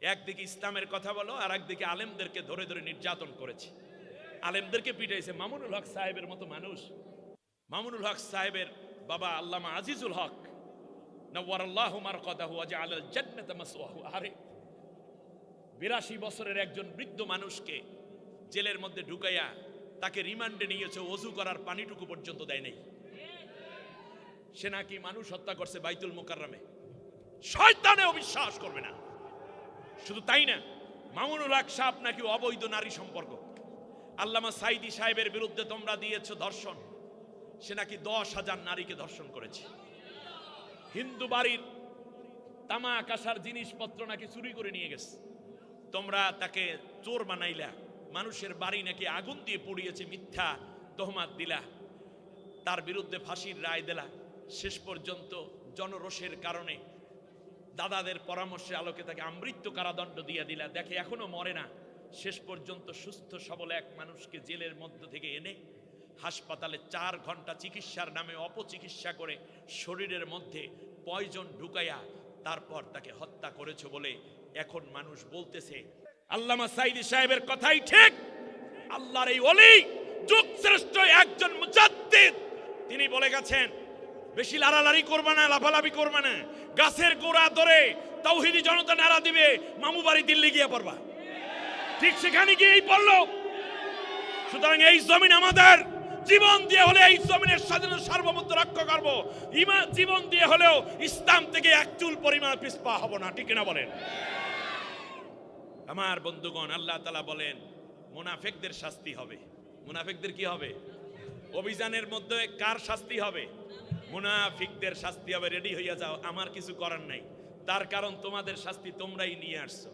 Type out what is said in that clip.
একদিকে ইসলামের কথা বলো, আর একদিকে আলেমদেরকে ধরে ধরে নির্যাতন করেছে। আলেমদেরকে পিটাইছে। মামুনুল হক সাহেবের মতো মানুষ। মামুনুল হক সাহেবের বাবা আল্লামা আজিজুল হক। বিরাশি বছরের একজন বৃদ্ধ মানুষকে জেলের মধ্যে ঢুকাইয়া তাকে রিমান্ডে নিয়েছে, অজু করার পানিটুকু পর্যন্ত দেয় নাই। সে নাকি মানুষ হত্যা করছে বাইতুল মোকাররমে। শয়তানেও বিশ্বাস করবে না। শুধু তাই না, মামুনুল হক সাহেব নাকি অবৈধ নারী সম্পর্ক। আল্লামা সাইদি সাহেবের বিরুদ্ধে তোমরা দিয়েছ ধর্ষণ। সে নাকি দশ হাজার নারীকে ধর্ষণ করেছে। হিন্দু বাড়ির তামা কাসার জিনিসপত্র নাকি চুরি করে নিয়ে গেছে। তোমরা তাকে চোর বানাইলা, মানুষের বাড়ি নাকি আগুন দিয়ে পুড়িয়েছে মিথ্যা তহমাত দিলা। তার বিরুদ্ধে ফাঁসির রায় দিলা। শেষ পর্যন্ত জনরোষের কারণে দাদাদের পরামর্শে আলোকে তাকে আমৃত্যু কারাদণ্ড দিয়ে দিলা। দেখে এখনও মরে না। শেষ পর্যন্ত সুস্থ, সবল এক মানুষকে জেলের মধ্য থেকে এনে হাসপাতালে চার ঘণ্টা চিকিৎসার নামে অপচিকিৎসা করে শরীরের মধ্যে পয়জন ঢুকাইয়া তারপর তাকে হত্যা করেছে বলে এখন মানুষ বলতেছে। আল্লামা সাইদি সাহেবের কথাই ঠিক। আল্লাহর এই অলি যুগ শ্রেষ্ঠ একজন মুজাদ্দিদ। তিনি বলে গেছেন, বেশি লাড়ালাড়ি করবে না, লাফালাফি করবে না। গাছের গোড়া ধরে তৌহিদি জনতা নাড়া দিবে, মামু বাড়ি দিল্লি গিয়ে পড়বা। ঠিক সেখানে গিয়েই পড়ল। সুতরাং এই জমিন আমাদের। জীবন দিয়ে হলে এই জমিনের স্বাধীনতা সার্বভৌমত্ব রক্ষা করব। ইমা, জীবন দিয়ে হলেও ইসলাম থেকে এক চুল পরিমাণ পিছপা হব না, ঠিক না বলেন? আমার বন্ধুগণ, আল্লাহ তালা বলেন, মুনাফেকদের শাস্তি হবে। মুনাফেকদের কি হবে? অভিযানের মধ্যে কার শাস্তি হবে? মুনাফিকদের শাস্তি আবার রেডি হইয়া যাও, আমার কিছু করার নাই। তার কারণ তোমাদের শাস্তি তোমরাই নিয়ে আসছো।